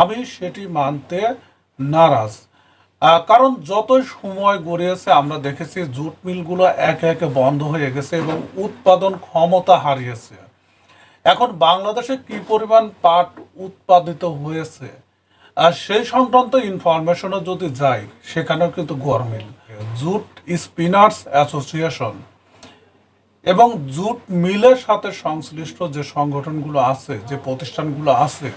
আমি সেটি মানতে নারাজ। কারণ যতই সময় গড়িয়েছে, আমরা দেখেছি জুট মিলগুলো একে একে বন্ধ হয়ে গেছে এবং উৎপাদন ক্ষমতা হারিয়েছে। এখন বাংলাদেশে কি পরিমাণ পাট উৎপাদিত হয়েছে? আর সেই সংক্রান্ত ইনফরমেশনও যদি যাই সেখানেও কিন্তু গরমিল জুট স্পিনার্স অ্যাসোসিয়েশন এবং জুট মিলের সাথে সংশ্লিষ্ট যে সংগঠনগুলো আছে, যে প্রতিষ্ঠানগুলো আছে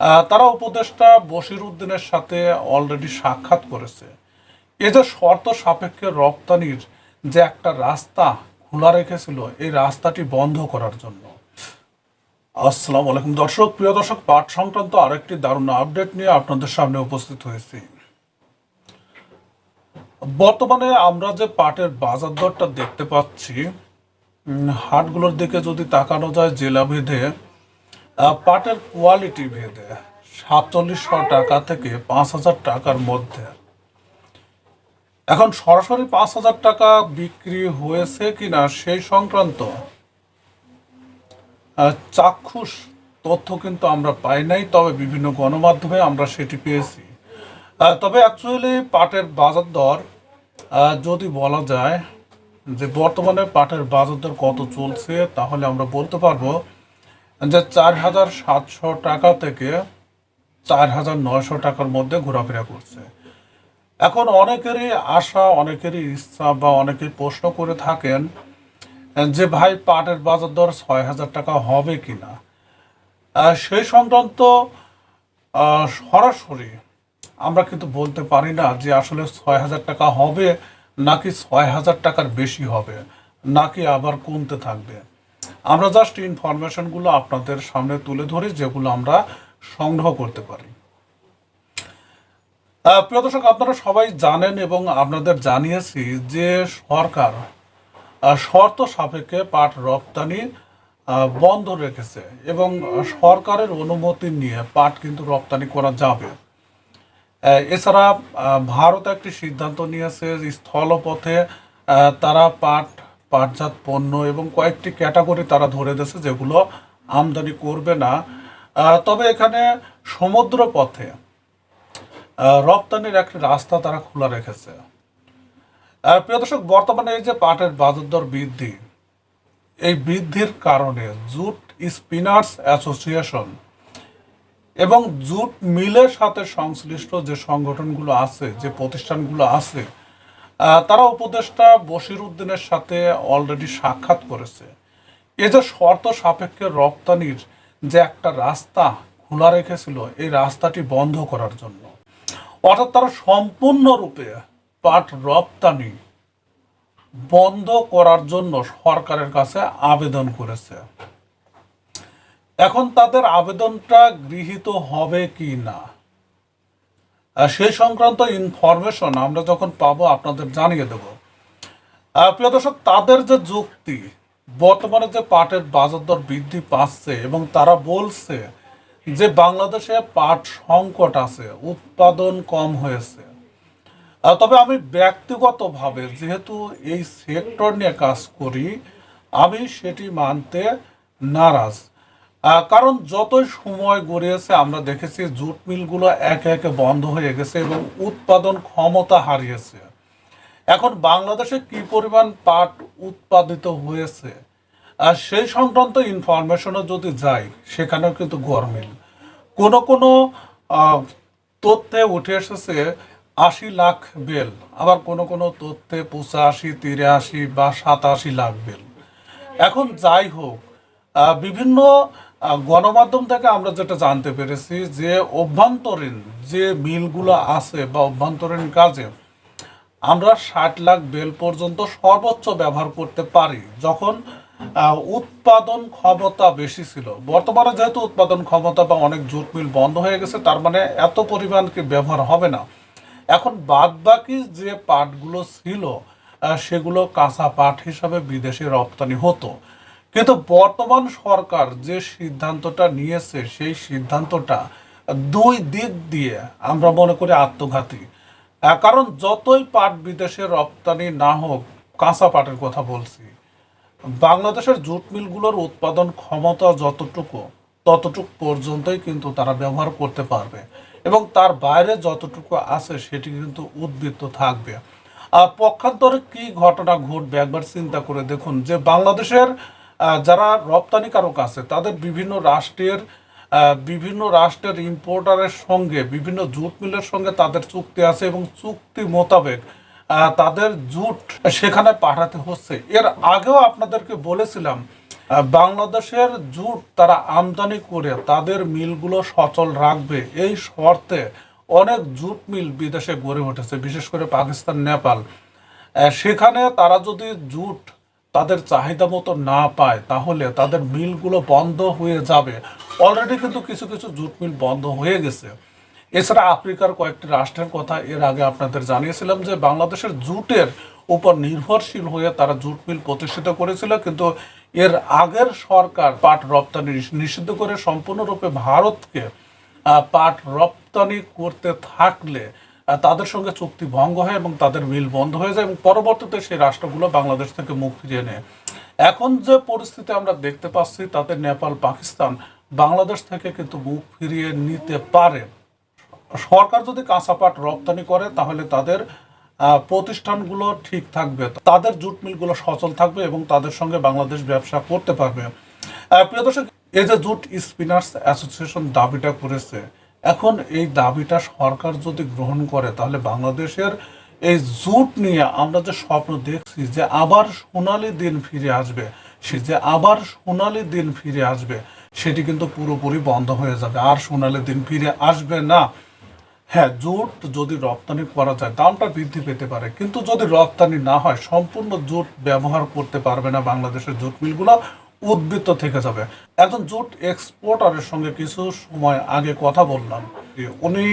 তারা উপদেষ্টা বশির উদ্দিনের সাথে অলরেডি সাক্ষাৎ করেছে। এই যে শর্ত সাপেক্ষে রপ্তানির যে একটা রাস্তা খোলা রেখেছিল, এই রাস্তাটি বন্ধ করার জন্য। আসসালামু আলাইকুম। দর্শক, প্রিয় দর্শক, পাঠ সংক্রান্ত আরেকটি দারুণ আপডেট নিয়ে আপনাদের সামনে উপস্থিত হয়েছি। বর্তমানে আমরা যে পাটের বাজার দরটা দেখতে পাচ্ছি হাটগুলোর দিকে যদি তাকানো যায় জেলা ভেদে পাটের কোয়ালিটি ভেদে সাতচল্লিশশো টাকা থেকে পাঁচ হাজার টাকার মধ্যে। এখন সরাসরি পাঁচ হাজার টাকা বিক্রি হয়েছে কিনা সেই সংক্রান্ত চাক্ষুষ তথ্য কিন্তু আমরা পাই নাই, তবে বিভিন্ন গণমাধ্যমে আমরা সেটি পেয়েছি। তবে অ্যাকচুয়ালি পাটের বাজার দর যদি বলা যায় যে বর্তমানে পাটের বাজার দর কত চলছে, তাহলে আমরা বলতে পারব যে চার হাজার সাতশো টাকা থেকে চার হাজার নয়শো টাকার মধ্যে ঘোরাফেরা করছে। এখন অনেকেরই আশা, অনেকেরই ইচ্ছা বা অনেকেই প্রশ্ন করে থাকেন যে ভাই, পাটের বাজার দর ছয় হাজার টাকা হবে কি না সেই সংক্রান্ত সরাসরি আমরা কিন্তু বলতে পারি না যে আসলে ছয় হাজার টাকা হবে নাকি ছয় হাজার টাকার বেশি হবে, নাকি আবার কমতে থাকবে। আমরা জাস্ট ইনফরমেশনগুলো আপনাদের সামনে তুলে ধরি, যেগুলো আমরা সংগ্রহ করতে পারি। প্রিয় দর্শক, আপনারা সবাই জানেন এবং আপনাদের জানিয়েছি যে সরকার শর্ত সাপেক্ষে পাট রপ্তানি বন্ধ রেখেছে এবং সরকারের অনুমতি নিয়ে পাট কিন্তু রপ্তানি করা যাবে। এছাড়া ভারত একটি সিদ্ধান্ত নিয়েছে স্থলপথে তারা পাট পাটজাত পণ্য এবং কয়েকটি ক্যাটাগরি তারা ধরে দিয়েছে যেগুলো আমদানি করবে না। তবে এখানে সমুদ্র পথে রপ্তানির একটি রাস্তা তারা খোলা রেখেছে। প্রিয় দর্শক, বর্তমানে এই যে পাটের বাজার দর বৃদ্ধি, এই বৃদ্ধির কারণে জুট স্পিনার্স অ্যাসোসিয়েশন এবং জুট মিলের সাথে সংশ্লিষ্ট যে সংগঠনগুলো আছে, যে প্রতিষ্ঠানগুলো আছে তারা উপদেষ্টা বশির উদ্দিনের সাথে অলরেডি সাক্ষাৎ করেছে। এ যে শর্ত সাপেক্ষে রপ্তানির যে একটা রাস্তা খোলা রেখেছিল, এই রাস্তাটি বন্ধ করার জন্য। অর্থাৎ তারা সম্পূর্ণরূপে পাট রপ্তানি বন্ধ করার জন্য সরকারের কাছে আবেদন করেছে। এখন তাদের আবেদনটা গৃহীত হবে কি না? সেই সংক্রান্ত ইনফরমেশন আমরা যখন পাবো, আপনাদের জানিয়ে দেব। প্রিয় দর্শক, তাদের যে যুক্তি, বর্তমানে যে পাটের বাজার দর বৃদ্ধি পাচ্ছে এবং তারা বলছে যে বাংলাদেশে পাট সংকট আছে, উৎপাদন কম হয়েছে। তবে আমি ব্যক্তিগতভাবে যেহেতু এই সেক্টর নিয়ে কাজ করি, আমি সেটি মানতে নারাজ। কারণ যতই সময় গড়িয়েছে, আমরা দেখেছি জুট মিলগুলো একে একে বন্ধ হয়ে গেছে এবং উৎপাদন ক্ষমতা হারিয়েছে। এখন বাংলাদেশে কি পরিমাণ পাট উৎপাদিত হয়েছে, আর সেই সংক্রান্ত ইনফরমেশনও যদি যাই, সেখানেও কিন্তু গরমিল কোনো কোনো তথ্যে উঠে এসেছে আশি লাখ বেল, আবার কোনো কোনো তথ্যে পঁচাশি, তিরাশি বা সাতাশি লাখ বেল। এখন যাই হোক বিভিন্ন গণমাধ্যম থেকে আমরা যেটা জানতে পেরেছি যে অভ্যন্তরীণ যে মিলগুলো আছে বা অভ্যন্তরীণ কাজে, আমরা ষাট লাখ বেল পর্যন্ত সর্বোচ্চ ব্যবহার করতে পারি যখন উৎপাদন ক্ষমতা বেশি ছিল। বর্তমানে যেহেতু উৎপাদন ক্ষমতা বা অনেক জুট মিল বন্ধ হয়ে গেছে, তার মানে এত পরিমাণ কি ব্যবহার হবে না। এখন বাদ বাকি যে পাটগুলো ছিল সেগুলো কাঁচা পাট হিসাবে বিদেশে রপ্তানি হতো। কিন্তু বর্তমান সরকার যে সিদ্ধান্তটা নিয়েছে, সেই সিদ্ধান্তটা দুই দিক দিয়ে আমরা মনে করি আত্মঘাতী। কারণ যতই পাট বিদেশে রপ্তানি না হোক, কাঁচা পাটের কথা বলছি, বাংলাদেশের জুট মিলগুলোর উৎপাদন ক্ষমতা যতটুকু, ততটুকু পর্যন্তই কিন্তু তারা ব্যবহার করতে পারবে এবং তার বাইরে যতটুকু আছে সেটি কিন্তু উদ্বৃত্ত থাকবে। আর পক্ষান্তরে কি ঘটনা ঘটবে একবার চিন্তা করে দেখুন, যে বাংলাদেশের যারা রপ্তানিকারক আছে, তাদের বিভিন্ন রাষ্ট্রের বিভিন্ন রাষ্ট্রের ইম্পোর্টারের সঙ্গে, বিভিন্ন জুট মিলের সঙ্গে তাদের চুক্তি আছে এবং চুক্তি মোতাবেক তাদের জুট সেখানে পাঠাতে হচ্ছে। এর আগেও আপনাদেরকে বলেছিলাম বাংলাদেশের জুট তারা আমদানি করে তাদের মিলগুলো সচল রাখবে। এই শর্তে অনেক জুট মিল বিদেশে গড়ে উঠেছে, বিশেষ করে পাকিস্তান, নেপাল। সেখানে তারা যদি জুট তাদের চাহিদা মতো না পায়, তাহলে তাদের মিলগুলো বন্ধ হয়ে যাবে। অলরেডি কিন্তু কিছু কিছু জুট মিল বন্ধ হয়ে গেছে। এছাড়া আফ্রিকার কয়েকটি রাষ্ট্রের কথা এর আগে আপনাদের জানিয়েছিলাম যে, বাংলাদেশের জুটের উপর নির্ভরশীল হয়ে তারা জুট মিল প্রতিষ্ঠিত করেছিল, কিন্তু এর আগের সরকার পাট রপ্তানি নিষিদ্ধ করে সম্পূর্ণরূপে ভারতকে পাট রপ্তানি করতে থাকলে তাদের সঙ্গে চুক্তি ভঙ্গ হয় এবং তাদের মিল বন্ধ হয়ে যায় এবং পরবর্তীতে সেই রাষ্ট্রগুলো বাংলাদেশ থেকে মুখ ফিরিয়ে নেয়। এখন যে পরিস্থিতি আমরা দেখতে পাচ্ছি, তাতে নেপাল, পাকিস্তান বাংলাদেশ থেকে কিন্তু মুখ ফিরিয়ে নিতে পারে। সরকার যদি কাঁচা পাট রপ্তানি করে, তাহলে তাদের প্রতিষ্ঠানগুলো ঠিক থাকবে। তাদের জুট মিলগুলো সচল থাকবে এবং তাদের সঙ্গে বাংলাদেশ ব্যবসা করতে পারবে। প্রিয় দর্শক, এই যে জুট স্পিনার্স অ্যাসোসিয়েশন দাবিটা করেছে এখন এই দাবিটা সরকার যদি গ্রহণ করে, তাহলে বাংলাদেশের এই জুট নিয়ে আমরা যে স্বপ্ন দেখছি যে আবার সোনালী দিন ফিরে আসবে, সে যে আবার সোনালী দিন ফিরে আসবে, সেটি কিন্তু পুরোপুরি বন্ধ হয়ে যাবে। আর সোনালী দিন ফিরে আসবে না। হ্যাঁ জুট যদি রপ্তানি করা যায়, দামটা বৃদ্ধি পেতে পারে। কিন্তু যদি রপ্তানি না হয়, সম্পূর্ণ জুট ব্যবহার করতে পারবে না বাংলাদেশের জুট মিলগুলো। উদ্বৃত্ত থেকে যাবে। একজন জুট এক্সপোর্টারের সঙ্গে কিছু সময় আগে কথা বললাম। উনি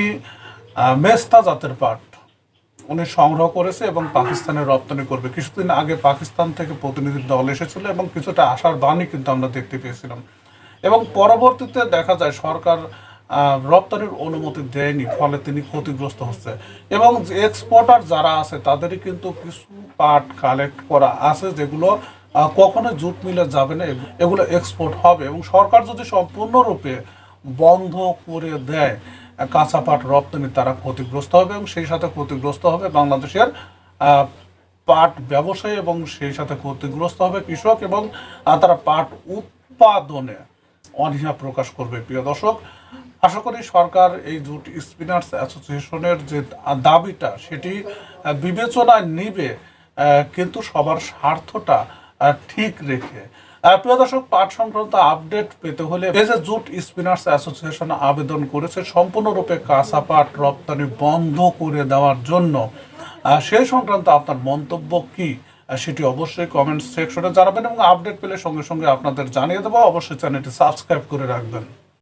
মেস্তা জাতের পাট উনি সংগ্রহ করেছে এবং পাকিস্তানে রপ্তানি করবে। কিছুদিন আগে পাকিস্তান থেকে প্রতিনিধি দল এসেছিল এবং কিছুটা আশার বাণী কিন্তু আমরা দেখতে পেয়েছিলাম। এবং পরবর্তীতে দেখা যায় সরকার রপ্তানির অনুমতি দেয়নি, ফলে তিনি ক্ষতিগ্রস্ত হচ্ছে। এবং এক্সপোর্টার যারা আছে, তাদেরই কিন্তু কিছু পাট কালেক্ট করা আছে যেগুলো কখনো জুট মিলে যাবে না এগুলো এক্সপোর্ট হবে এবং সরকার যদি সম্পূর্ণরূপে বন্ধ করে দেয় কাঁচা পাট রপ্তানি, তারা ক্ষতিগ্রস্ত হবে এবং সেই সাথে ক্ষতিগ্রস্ত হবে বাংলাদেশের পাট ব্যবসায়ী এবং সেই সাথে ক্ষতিগ্রস্ত হবে কৃষক এবং তারা পাট উৎপাদনে অনীহা প্রকাশ করবে। প্রিয় দর্শক, আশা করি সরকার এই জুট স্পিনার্স অ্যাসোসিয়েশনের যে দাবিটা, সেটি বিবেচনায় নিবে কিন্তু সবার স্বার্থটা ঠিক রেখে। প্রিয় দর্শক, পাঠ সংক্রান্ত আপডেট পেতে হলে এই জুট স্পিনার্স অ্যাসোসিয়েশন আবেদন করেছে সম্পূর্ণরূপে কাঁচা পাট রপ্তানি বন্ধ করে দেওয়ার জন্য। সে সংক্রান্ত আপনার মন্তব্য কি সেটি অবশ্যই কমেন্ট সেকশনে জানাবেন এবং আপডেট পেলে সঙ্গে সঙ্গে আপনাদের জানিয়ে দেবো। অবশ্যই চ্যানেলটি সাবস্ক্রাইব করে রাখবেন।